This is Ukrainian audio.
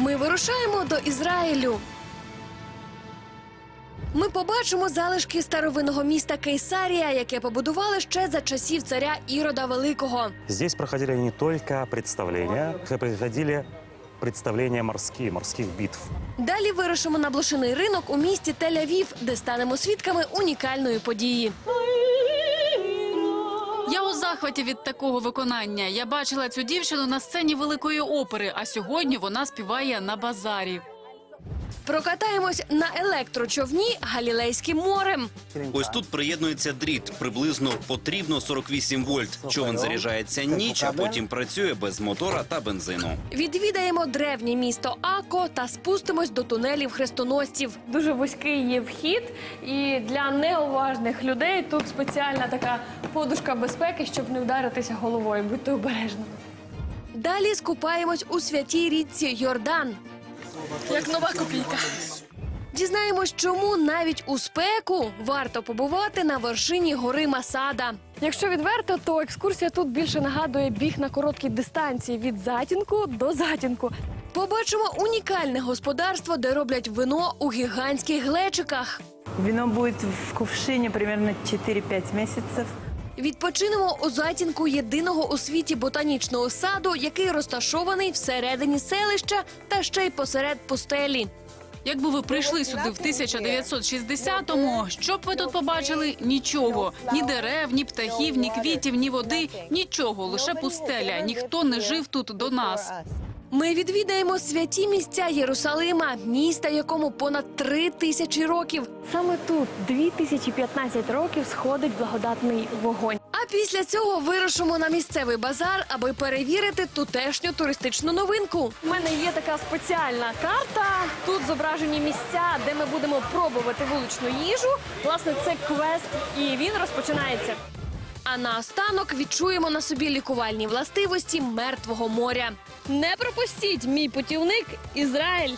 Ми вирушаємо до Ізраїлю. Ми побачимо залишки старовинного міста Кейсарія, яке побудували ще за часів царя Ірода Великого. Здесь проходили не только представления, проходили представления морские, морских битв. Далі вирушимо на блошиний ринок у місті Тель-Авів, де станемо свідками унікальної події. Я у захваті від такого виконання. Я бачила цю дівчину на сцені великої опери, а сьогодні вона співає на базарі. Прокатаємось на електрочовні Галілейським морем. Ось тут приєднується дріт. Приблизно потрібно 48 вольт. Човен заряджається ніч, а потім працює без мотора та бензину. Відвідаємо древнє місто Ако та спустимось до тунелів хрестоносців. Дуже вузький є вхід, і для неуважних людей тут спеціальна така подушка безпеки, щоб не вдаритися головою. Будьте обережними. Далі скупаємось у святій річці Йордан. Як нова копійка. Дізнаємось, чому навіть у спеку варто побувати на вершині гори Масада. Якщо відверто, то екскурсія тут більше нагадує біг на короткій дистанції від затінку до затінку. Побачимо унікальне господарство, де роблять вино у гігантських глечиках. Вино будет в кувшине примерно 4-5 месяцев. Відпочинемо у затінку єдиного у світі ботанічного саду, який розташований всередині селища та ще й посеред пустелі. Якби ви прийшли сюди в 1960-му, що б ви тут побачили? Нічого. Ні дерев, ні птахів, ні квітів, ні води, нічого, лише пустеля. Ніхто не жив тут до нас. Ми відвідаємо святі місця Єрусалима, міста, якому понад три тисячі років. Саме тут 2015 років сходить благодатний вогонь. А після цього вирушимо на місцевий базар, аби перевірити тутешню туристичну новинку. У мене є така спеціальна карта. Тут зображені місця, де ми будемо пробувати вуличну їжу. Власне, це квест, і він розпочинається. А наостанок відчуємо на собі лікувальні властивості мертвого моря. Не пропустіть мій путівник Ізраїль.